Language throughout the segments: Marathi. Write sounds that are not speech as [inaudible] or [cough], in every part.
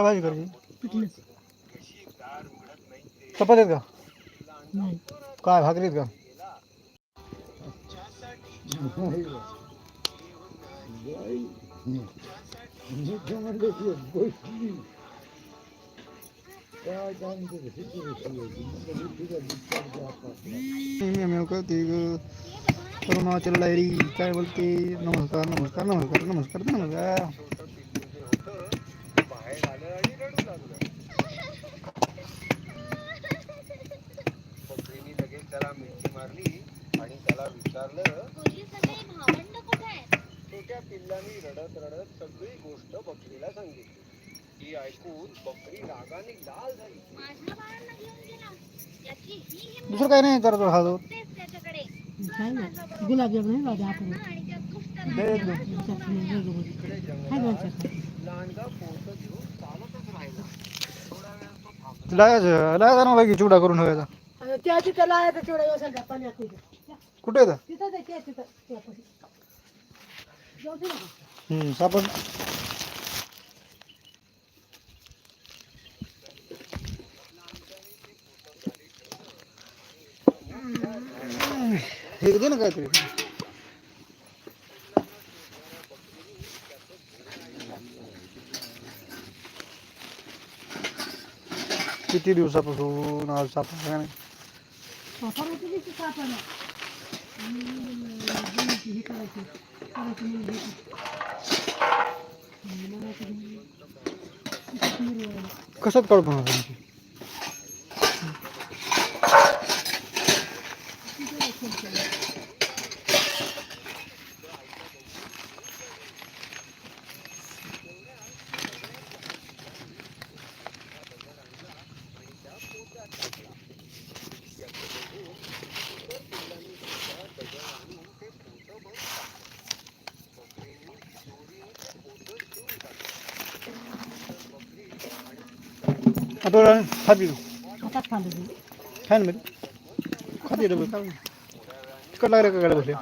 काय भाजी करायची पिठलं चपात्यात का? नाही काय भाकरीत का अरुणाचल लायरी काय बोलते, नमस्कार नमस्कार नमस्कार नमस्कार नमस्कार। बकरीने लगेच त्याला मिठी मारली आणि त्याला विचारलं छोट्या पिल्लानी रडत रडत सगळी गोष्ट बकरीला सांगितली. ही ऐकून बकरी रागाने लाल झाली. दुसरं काही नाही खातो काय ना गुलाबजाम नाही बाबा आपण. एक दोन. चटणी वगैरे काय बनवायचं लांडगा पोत घेऊन चालतच राहिला थोडा वेळ लागायचं ना बाकी चिवडा करून ठेवायचा त्या तिथं पाण्यात तिथं कुठे येतं तिथं ते तिथं. त्यापाशी. जाऊ दे ना. हम्म, सापड हे दे ना काहीतरी. किती दिवसापासून आज सापडला का नाही? वापरायचं नाही ते सापाला. आणि जमिनीची हे करायची. करायची म्हणजे हे. आणि बनायचं म्हणजे तिथं मिरवायला. कशात काढतो ना तुमची आता खाती हातात खाल्लं ते. फॅनमध्ये खाती डबल काय तिकट लागले का गाड्या बसले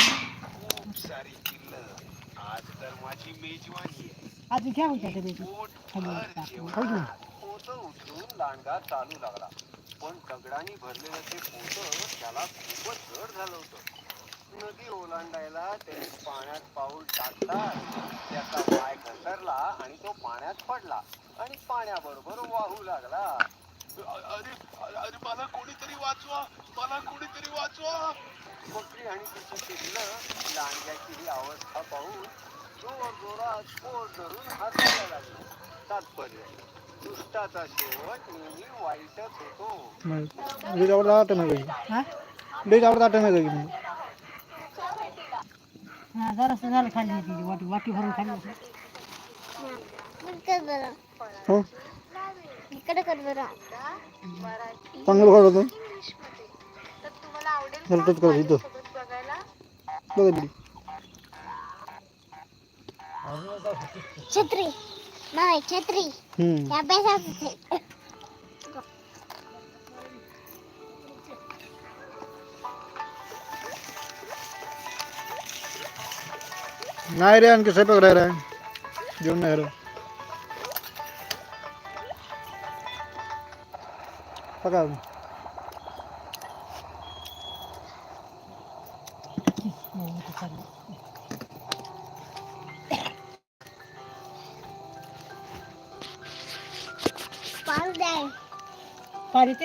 सारी पिल्ल आज तर माझी मेजवानी आहे आधी घ्या होत्या त्या त्याची. पोट खाली टाकून. खाऊ की उचलून लांडगा चालू लागला. पण दगडांनी भरलेलं ते पोत त्याला खूपच जड झालं होतं. नदी ओलांडायला त्याने पाण्यात पाऊल टाकताच त्याचा पाय घसरला आणि तो पाण्यात पडला आणि पाण्याबरोबर वाहू लागला. अरे अरे मला कोणीतरी वाचवा मला कोणीतरी वाचवा. बकरी आणि तिची पिल्लं लांडग्याची ही अवस्था पाहून जोर जोरात पोट धरून हसायला लागली. तात्पर्य दुष्टाचा शेवट नेहमी वाईटच होतो लई आवडता आटम आहे हा? लई आवडता आटम आहे हा, जरासं झालं वाटी वाटी भरून हो इकडे कर बरं चांगलं खात होतं इथं बघा दिली छत्री नाही छत्री हम्म या आहे नाही रे आणखी स्वयंपाक राहिला आहे जेवण नाही राहिलं बघा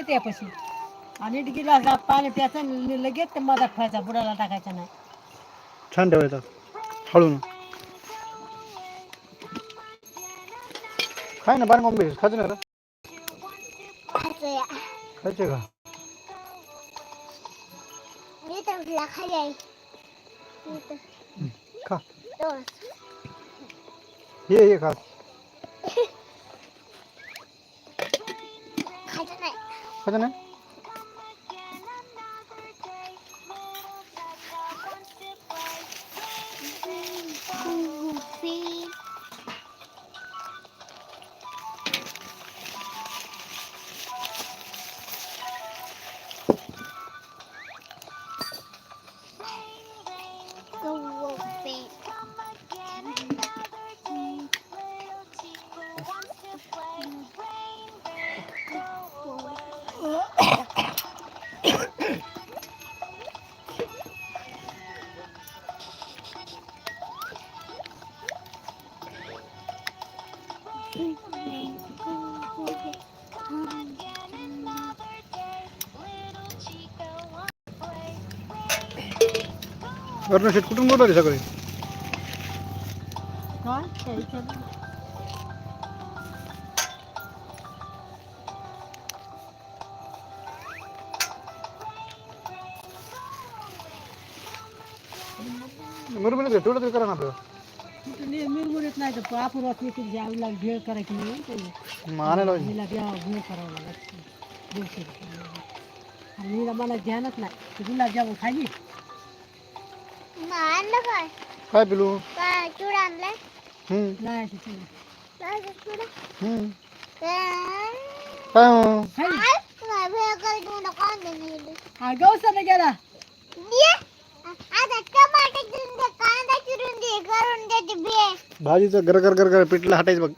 त्यापाशी आणि इट गिलास पाणी प्यायचं आणि लगेच ते मधात ठेवायचा बुडाला टाकायचा नाही. छान ठेवायचा. हळून. खाय ना पाणी कॉम्बिनेशन खायचं ना खायचं का? मी तर खाली खा. ये ये खा [laughs] खायचं नाही वर्ण शेट कुठून बोलवले सगळे? काय? त्या विचारलं. बरोबर आहे तेवढं तरी करा ना आपलं. मिरमुरीत नाही तर आपण वाचली की द्यावी लागेल भेळ करायची नाही पाहिजे. हिला द्यावं भेळ करावं लागत. दोनशे रुपये. आणि हिला मला ध्यानच नाही. ती गुलाबजामुन खाली आणलं काय काय पिलू? काय चूड आणलाय? हम्म. तिथे काय गं चूड? हम्म. काय? काय खाली. काय? काय भेळ करायची म्हणून कांदे नेले. हा गवसाने गेला. दे. आता टमाटे चिरून दे कांदा चिरून दे करून दे ते भेळ भाजीचं गर गर गर गर पिठलं हटायचं बघ.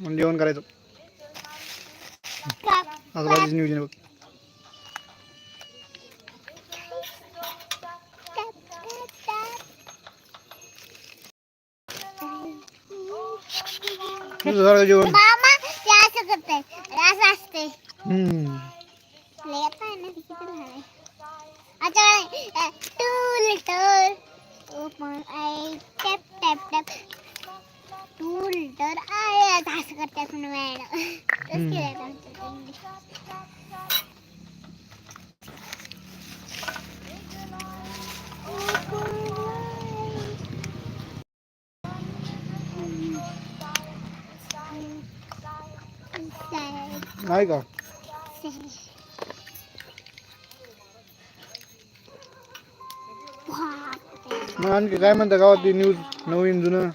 मग जेवण करायचं. का- आज भाजीचं नियोजन आहे बघ. तुझं झालं जेवण? मामा ते असं करताय. असं असते. हम्म. लेत आहे ना किती लहान आहे. आता two litre I tap tap tap two litre आहे असं करतात म्हणून मॅडम. तसं आमचं. इंग्लिश नाही का? मग आणखी काय म्हणता गावातली न्यूज नवीन जुनं?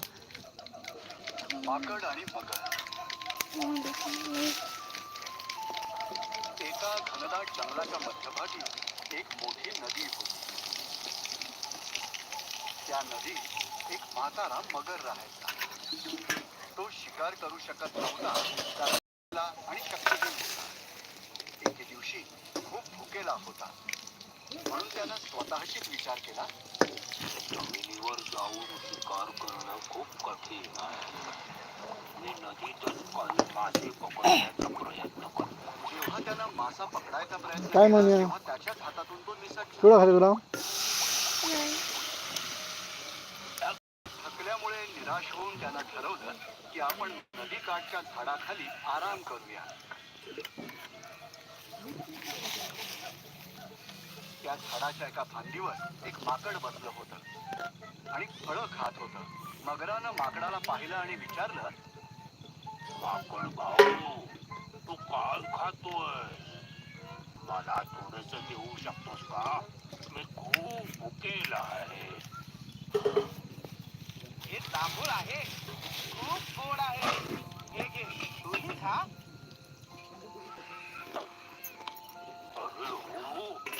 माकड आणि मगर एका घनदाट जंगलाच्या मध्यभागी एक मोठी नदी होती. त्या नदीत एक म्हातारा मगर राहायचा. तो शिकार करू शकत नव्हता कारण त्याला आणि शक्तिहीन होता एके दिवशी खूप भुकेला होता. म्हणून त्यानं स्वतःशीच विचार केला. जमिनीवर जाऊन शिकार करणं खूप कठीण आहे. मी नदीतच काही मासे पकडण्याचा प्रयत्न करतो. जेव्हा त्यानं मासा पकडायचा प्रयत्न काय केला, म्हणूया? तेव्हा त्याच्याच हातातून तो निसटला. खाते तुला? निराश होऊन त्यानं ठरवलं की आपण नदीकाठच्या झाडाखाली आराम करूया. त्या झाडाच्या एका फांदीवर एक माकड बसलं होतं. आणि फळं खात होतं. मगरानं माकडाला पाहिलं आणि विचारलं माकड भाऊ तू काय खातोय. मला थोडस देऊ शकतोस का? मी खूप भुकेला आहे. हे जांभूळ आहे. खूप गोड आहे. हे घे. तूही खा.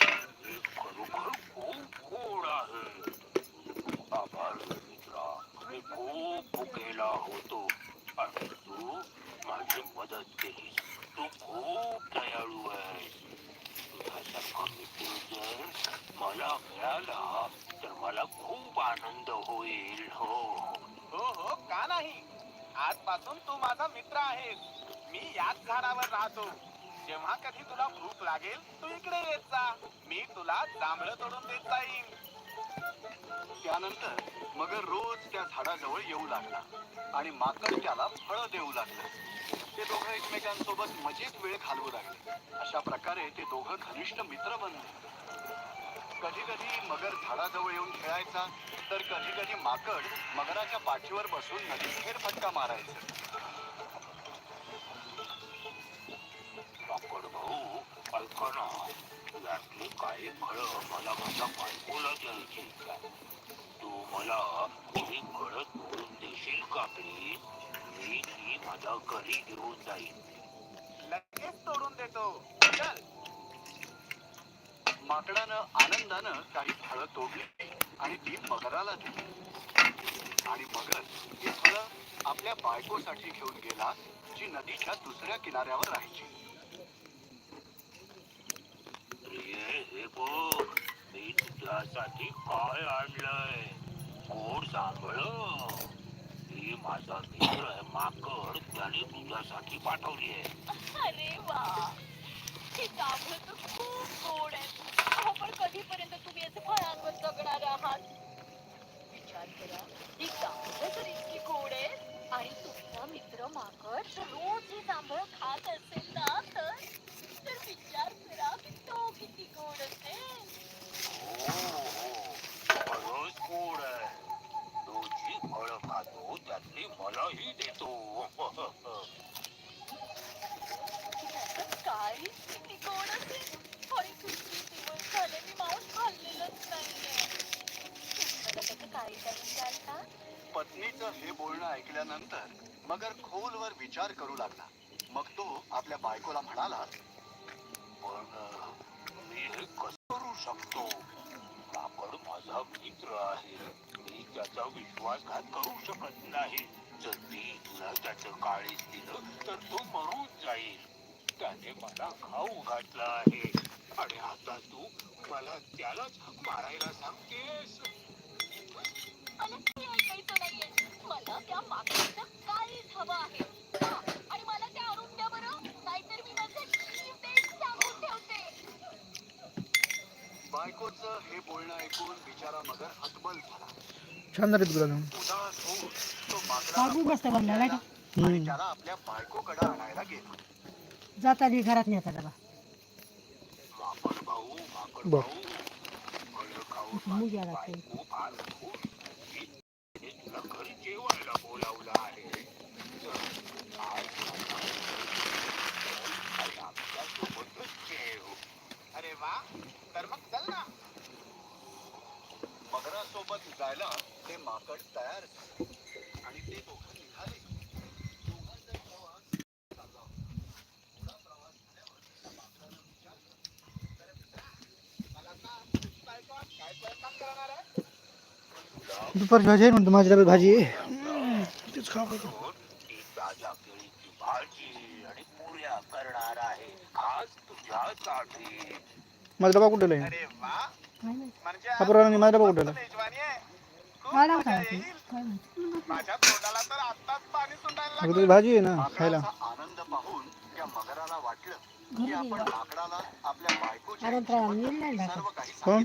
खरोखर खूप गोड आहे. मित्रा खूप भुकेला होतो आणि तू माझी मदत केली तू खूप दयाळू आहे तुझ्यासारखा मित्र जर मला मिळाला तर मला खूप आनंद होईल. हो. हो हो का नाही? आजपासून तू माझा मित्र आहेस. मी याच झाडावर राहतो. जेव्हा कधी तुला भूक लागेल तू इकडे येत जा. मी तुला जांभळं तोडून देत जाईन. त्यानंतर मगर रोज त्या झाडाजवळ येऊ लागला आणि माकड त्याला फळं देऊ लागलं. ते दोघं एकमेकांसोबत मजेत वेळ घालवू लागले. अशा प्रकारे ते दोघं घनिष्ठ मित्र बनले. कधी कधी मगर झाडाजवळ येऊन खेळायचा तर कधी कधी माकड मगराच्या पाठीवर बसून नदीत फेरफटका मारायचं. माकड भाऊ ऐका ना यातली काही फळं मला माझ्या बायकोला द्यायची तू मला ही फळं तोडून देशील का प्लीज? मी ती माझ्या घरी घेऊन जाईन. लगेच तोडून देतो. चल. माकडानं आनंदानं काही फळं तोडली आणि ती मगराला दिली. आणि मगर ही फळं आपल्या बायकोसाठी घेऊन गेला जी नदीच्या दुसऱ्या किनाऱ्यावर राहायची. हे मी तुझ्यासाठी काय आणलंय? गोड सांभळ ही माझा मित्र आहे माकड त्याने तुझ्यासाठी पाठवली आहे. अरे वा हे जांभळं तर खूप गोड आहे. अहो पण कधीपर्यंत तुम्ही याचे फळांवर जगणारे आहात विचार करा ही जांभळं तर इतकी गोड आहे आणि तुमचा मित्र माकड रोज ही जांभळं खात असेल ना तर तर विचार करा की तो किती गोड असेल बरंच गोड आहे तो जी फळं खातो त्यातली मलाही देतो त्याचं काळीच किती गोड असेल आणि तुमची झाले. मी मांस खाल्लेलंच नाहीये. करून द्याल का? पत्नीचं हे बोलणं ऐकल्यानंतर मगर खोलवर विचार करू लागला. मग तो आपल्या बायकोला म्हणाला पण मी हे कसं करू शकतो? कापड माझा मित्र आहे. मी त्याचा विश्वासघात करू शकत नाही. जर मी तुला त्याचं काळीच दिलं तर तो मरून जाईल. त्याने मला खाऊ घातला आहे. आणि आता तू मला त्यालाच मारायला सांगतेस. मला ते ऐकायचं नाहीये. मला त्या माकडीचं काहीच हवं आहे. हा, आणि मला ते आणून द्या बरं नाहीतर मी माझं जीव देत सांगून ठेवते. बायकोचं हे बोलणं ऐकून बिचारा मगर हतबल झाला. छान झाले तुला उदास होऊन तो बाबू बसता बनला नाही का आणि त्याला आपल्या बायकोकडे आणायला गेला. जाताना घरात नेता डबा मगरासोबत जायला ते माकड तयार झाले. आणि ते दोघं निघाले दोघांचा प्रवास चालला होता. थोडा प्रवास झाल्यावर त्या माकडाला विचारलं, दुपारची भाजी आहे म्हणतो माझ्या डब्यात भाजी आहे. तेच खाऊ ती ताज्या केळीची भाजी आणि पुऱ्या करणार आहे खास तुझ्यासाठी माझा डबा कुठे आहे म्हणजे अपुराने माझा डबा कुठे आहे भाजी आहे ना खायला. कोण?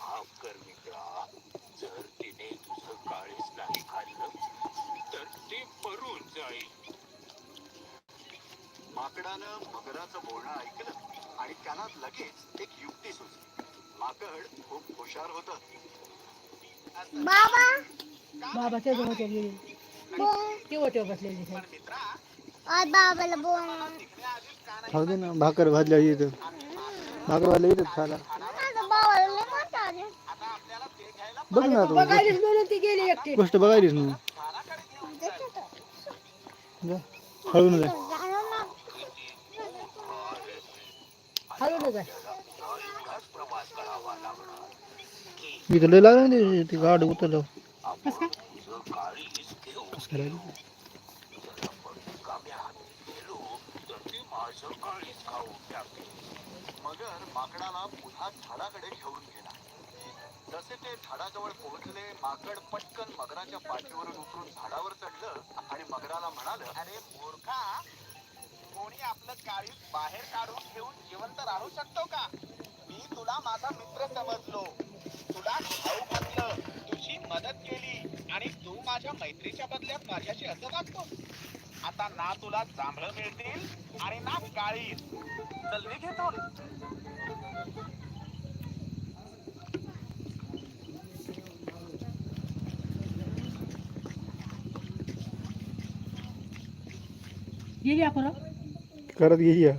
माफ कर मित्रा. जर तिने तुझं काळीच नाही खाल्लं तर ते मरून जाईल. माकडानं मगराचं बोलणं ऐकलं आणि त्याला लगेच एक युक्ती सुचली. माकड खूप हुशार होत. बाबा! बाबा ते होते गेले. ते होते बसलेले. आज बाबाला बोल खाऊ दे ना भाकर भाजल्या येतं भाकर भाजल्या येतात खायला. बघ ना तू बघायलीच म्हणून ती गेली एकटी. गोष्ट बघायलीस ना जा. हळून जा. मी तर लय लागलं ना ते गाड उतरलं कसं करायचं मगर माकडाला पुन्हा झाडाकडे घेऊन गेला. जसे ते झाडाजवळ पोहोचले माकड पटकन मगराच्या पाठीवरून उतरून झाडावर चढलं आणि मगराला म्हणाल अरे मूर्खा कोणी आपलं काळी बाहेर काढून घेऊन जिवंत राहू शकतो का? मी तुला माझा मित्र समजलो. तुला खाऊ घातलं तुझी मदत केली आणि तू माझ्या मैत्रीच्या बदल्यात माझ्याशी असं वागतो. आता ना तुला जांभळं मिळतील आणि ना काळी चल घेतो. गेली आपण करत घे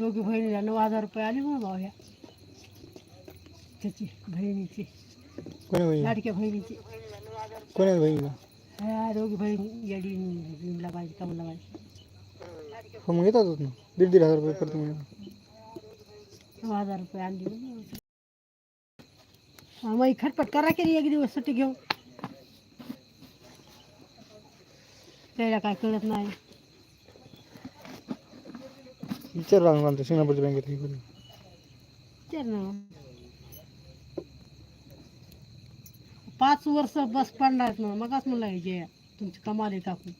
दोघी बहिणीला नऊ हजार रुपये आले म्हणून भाऊ ह्या. त्याची बहिणीची. बहीण लाडक्या बहिणीची. कोणी बहिणीला? ह्या दोघी बहिणी येडी पाहिजे कमला पाहिजे हो मग येतातच ना. दीड दीड हजार रुपये प्रति महिना नऊ हजार रुपये आणली म्हणून. हा, मग खटपट करा केली एक दिवस सुट्टी घेऊन. त्याला काय कळत नाही. विचार लागणार आमच्या सिंगापूरच्या बँकेत हे करून. विचार ना पाच वर्ष बस पडणार ना मगच म्हणलं जे तुमची कमाल आहे टाकून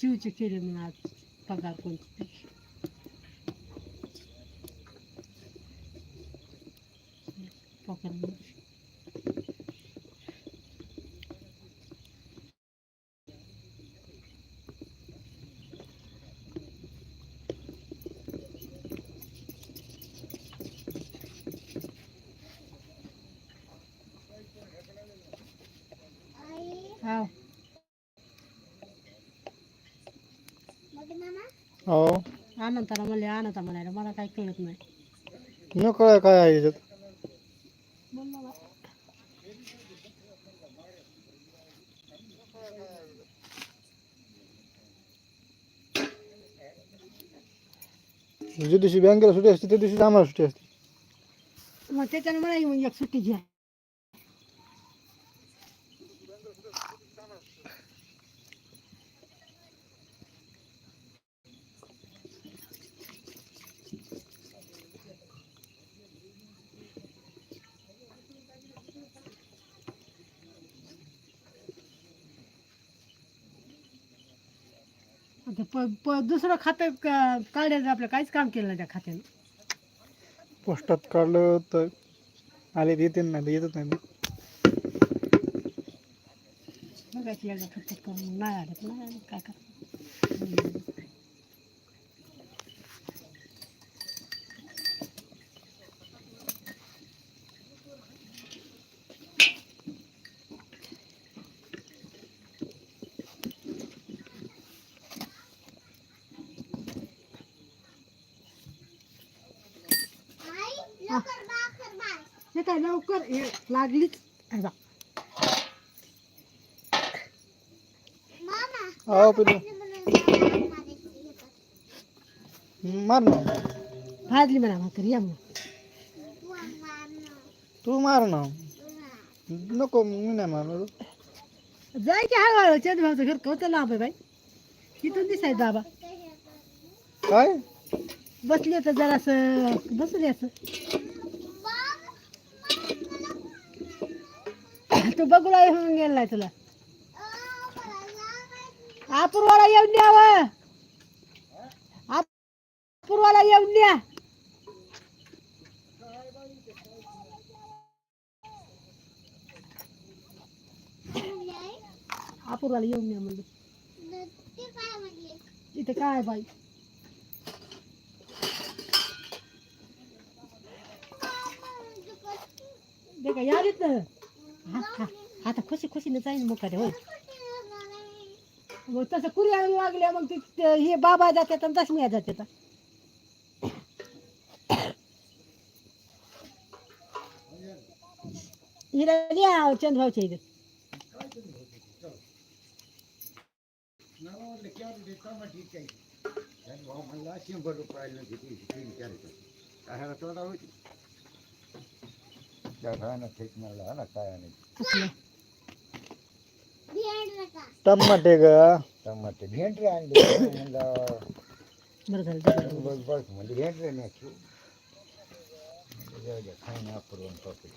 चिवची केली म्हणून आज पगार कोणती तरी. हो आनंदाला म्हणले आनंदा म्हणायला मला काही कळत नाही न कळाय काय आहे याच्यात बोलला बा. ज्या दिवशी बँकेला सुट्टी असते त्या दिवशी आम्हाला सुट्टी असते मग त्याच्याने मला मग एक सुट्टी घ्या आता प- प- दुसरं खातं का- काढायचं आपलं काहीच काम केलं नाही त्या खात्याने. पोस्टात काढलं तर आले तर येते नाही तर येतच नाही बघायची एकदा खटपट करून नाही आलं तर नाही आलं काय कर हे काय लवकर हे लागलीच. हे बघ. हो पिलू मार ना. भाजली म्हणा भाकरी या मग तू मार ना. नको मी नाही मारणार. जाय की हळूहळू चंद भाऊचं घर कवतं लांब आहे बाई. तिथून दिसायचं बाबा. काय? बसले तर जरासं बसले असं बघूला येऊन गेलाय तुला. अपूर्वाला येऊन द्यावं अपूर्वाला येऊन द्या अपूर्वाला येऊन द्या म्हणजे इथे काय बाई? देखा याद येत ना? हा हा आता खुशी खुशीने जाईन मुखाडे होय. मग तसं कुरी आम्ही वागल्या मग ते- हे बाबा जातात आणि दशम्या जातात हिला द्या चंदभाऊच्या इथे असलं. टमाटे ग. टमाटे भेंडरे आणले [coughs] म्हणलं बरं झालं ते बरं. बस बस म्हणजे भेंडरे नाही खाईन अपूर्वण पकडे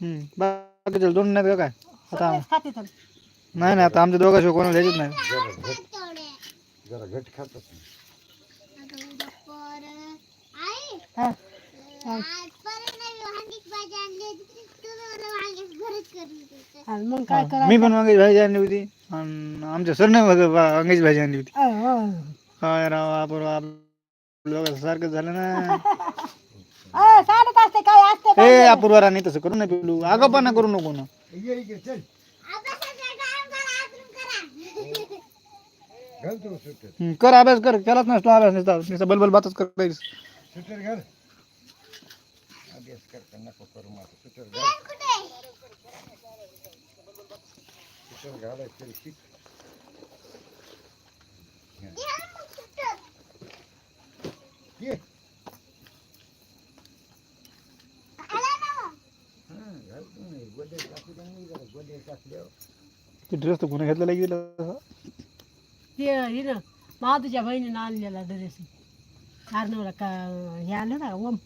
हम्म. बाकीचे दोन नाहीत का काय? आता सगळेच खाते तर नाही नाही आता आमच्या दोघांशिवाय कोणाला घ्यायचीच नाही. जरा घट जरा घट खातच नाही. हा. आणि मग काय मी पण वांग्याची भाजी आणली होती. आणि आमच्या सरने वांग्याची भाजी आणली होती. अ. काय राव आपण सारखं झालं ना. अ, सांगत असते काय असते ए अपूर्वा राणी तसं करू नये पिलू आगापाना करू नको ना. ये इकडे चल. घालतो सुटर. हं, कर अभ्यास कर. केलाच नसतो अभ्यास नुसता नुसता बलबल बातच कर सुटर घाल. अभ्यास करता नको करू माझं सुटर घाल पेन कुठे सुटर घालायचं तरी शिक घ्या मग सुटर. ये घाला ना मग. हां घालतो नाही गोदे टाकू दे नाही जरा गोदे टाकल्यावर ते ड्रेस तर कोणी घेतलेला गेला ते हिनं माधूच्या बहिणीनं आणलेला ड्रेस अर्णवला का हे आलं ना ओम.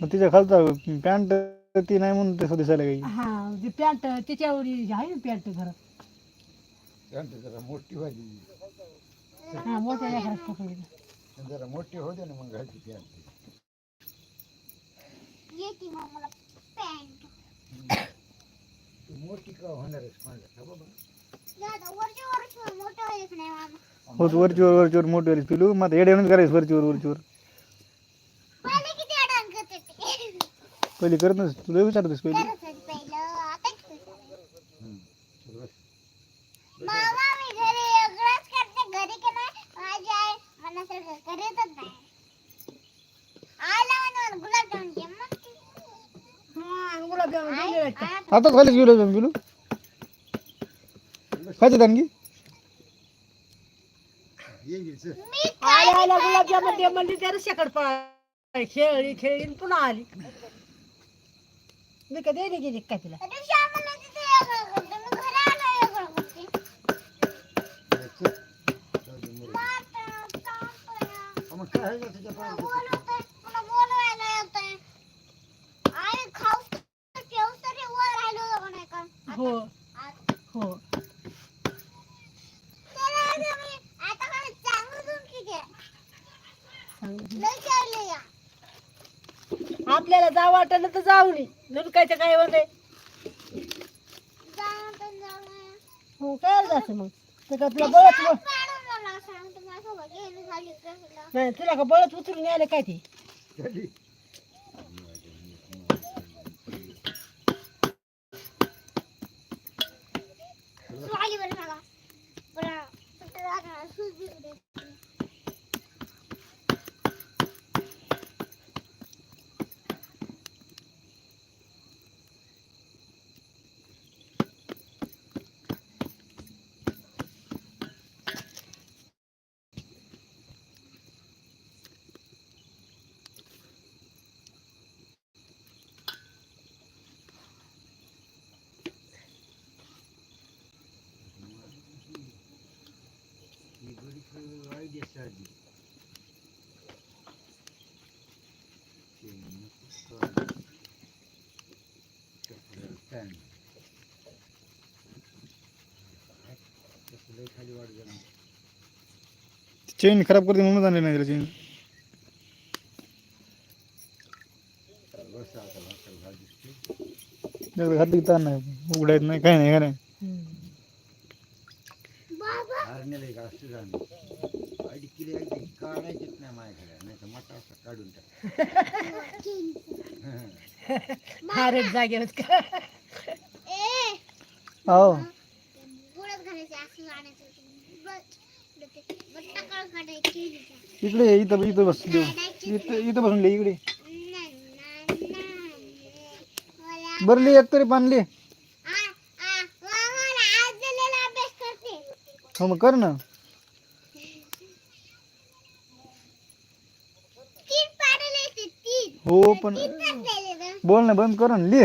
मग तिच्या खालचा पॅन्ट ती नाही म्हणून तसं दिसायला काही? हा ते पॅन्ट त्याच्यावर आहे ना पॅन्ट घरात जरा मोठी व्हायची. हा मोठ्या लेकरात पकडलं. जरा मोठी होऊ दे ना मग घालची पॅन्ट येते मग मला पॅन्ट. तू मोठी का होणारच माझा का बाबा. दादा वरच्या वर मोठं होईल नाही माझं? होत वरचीवर वरचीवर मोठी वाली पिलू मग येड्यानंच करायचं वरचीवर वरचीवर पहिले किती अडचण करत होते पहिली करत नस तुला विचारतोस पहिली करत होते पहिलं आता किती विचारायचं? हम्म. बस. मामा मी घरी एवढंच करते घरी की नाही माझी आई मनासारखं करतच नाही आईला गुलाबजामुन घे म्हणते. गुलाबजामुन दिलेले खालीच गेलो पिलू खायचं आणखी आल्या आल्या गुलाबजामुन दे म्हणली खेळली खेळली पुन्हा आली मी कधी गेली का तिला त्या दिवशी आम्हाला तिथे वेगळं करते मी घरी आलो वेगळं करते ये, चल. जाऊ दे, मरू. माता, तापया, हा, मग काय आहे का तुझ्या पुन्हा पायात? बोलवतंय, पुन्हा बोलवायला येतंय. आई खाऊस तर ठेवूस तरी वर राहिलो जाऊ नाही का हो आता- हो त्याला आता मी आता काय चांगलं धुमकी द्या चांगलं. लय चालले या आपल्याला जावं वाटलं तर जाऊ नये झुडकायचं काय होते पण जाऊ नये. हो काय जायचं मग? ते आपला बळच व- मॅडम मला सांगते माझ्यासोबत गेली झाली कसला नाही तुला का बळच उचलून यायला काय ते चली. आली बरं मला बरं सुट्टी लागणार सुजी दे ही गडीचं idea साधी. ते नको करू. त्याचं stand. त्याचं लय खाली वाढ जाणार. चेन खराब करते म्हणून आणले नाही त्याला चेन घातली ताण नाही उघडायचं नाही काय नाही काय नाही काढायचेच नाही माझ्याकडे नाही तर मोठा असा काढून टाक जागेवर हो. इकडे इथं इथं बस देऊ इथं इथं बसून ले इकडे. बरली एक तरी अभ्यास करते. हो मग कर ना. हो पण बोल ना बंद कर ना ले.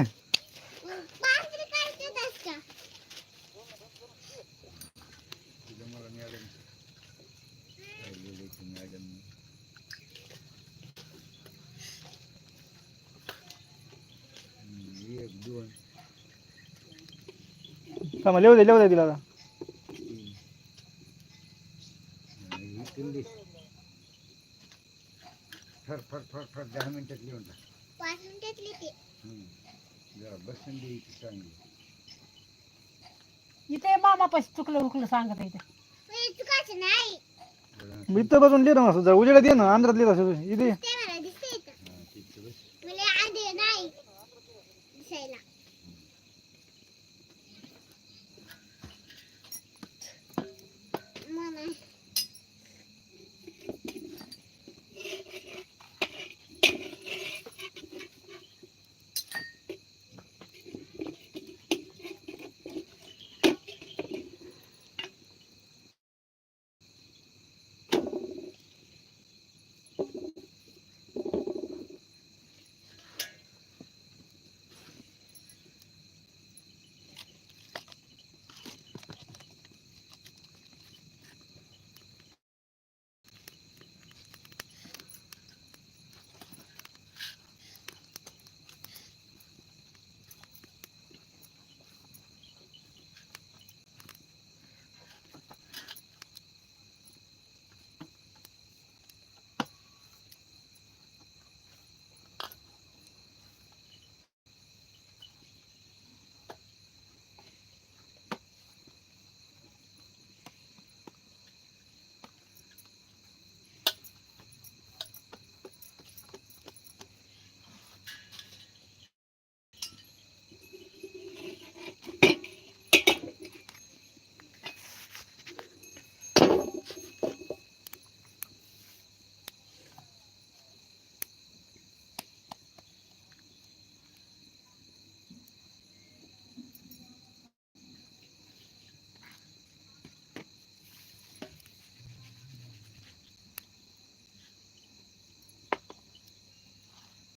थांबा लिहू दे लिहू दे तिला आता. फर फर दहा मिनिटात लिहून इथे मामा चुकलं उकलं सांगत इथे. नाही. मी तर बसून लिहित ना जरा उजेडात ये ना आंध्रात असं इथे नाही दिसायला.